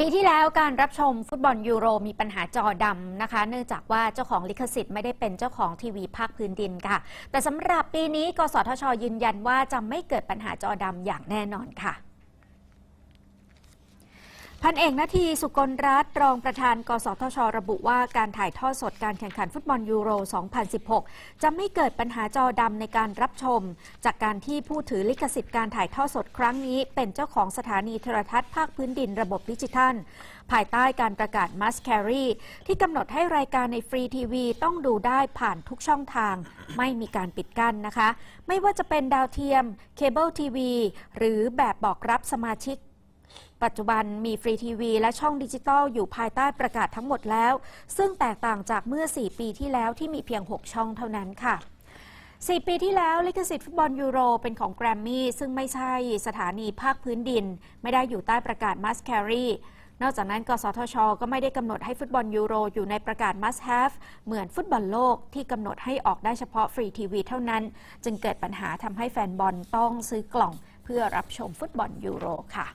ปีที่แล้วการรับชมฟุตบอลยูโรมีปัญหาจอดำนะคะ เนื่องจากว่าเจ้าของลิขสิทธิ์ไม่ได้เป็นเจ้าของทีวีภาคพื้นดินค่ะ แต่สำหรับปีนี้กสทช ยืนยันว่าจะไม่เกิดปัญหาจอดำอย่างแน่นอนค่ะ พันเอกนาทีสุกลรัตน์รองประธาน กสทช ระบุว่าการถ่ายทอดสดการแข่งขันฟุตบอลยูโร 2016 จะไม่เกิดปัญหาจอดำในการรับชม จากการที่ผู้ถือลิขสิทธิ์การถ่ายทอดสดครั้งนี้ เป็นเจ้าของสถานีโทรทัศน์ภาคพื้นดินระบบดิจิทัล ภายใต้การประกาศมัสแครีที่กำหนดให้รายการในฟรีทีวีต้องดูได้ผ่านทุกช่องทาง ไม่มีการปิดกั้นนะคะ ไม่ว่าจะเป็นดาวเทียมเคเบิลทีวีหรือแบบบอกรับสมาชิก ปัจจุบันมีฟรีทีวีและช่องดิจิตอลอยู่ภายใต้ประกาศทั้งหมดแล้ว ซึ่งแตกต่างจากเมื่อ 4 ปีที่แล้วที่มีเพียง 6 ช่องเท่านั้นค่ะ4 ปีที่แล้วลิขสิทธิ์ฟุตบอลยูโรเป็นของแกรมมี่ซึ่งไม่ใช่สถานีภาคพื้นดิน ไม่ได้อยู่ใต้ประกาศมัสแครีนอกจากนั้น กสทช ก็ไม่ได้กำหนดให้ฟุตบอลยูโรอยู่ในประกาศ must have เหมือนฟุตบอลโลกที่กำหนดให้ออกได้เฉพาะฟรีทีวีเท่านั้น จึงเกิดปัญหาทำให้แฟนบอลต้องซื้อกล่อง เพื่อรับชมฟุตบอลยูโรค่ะ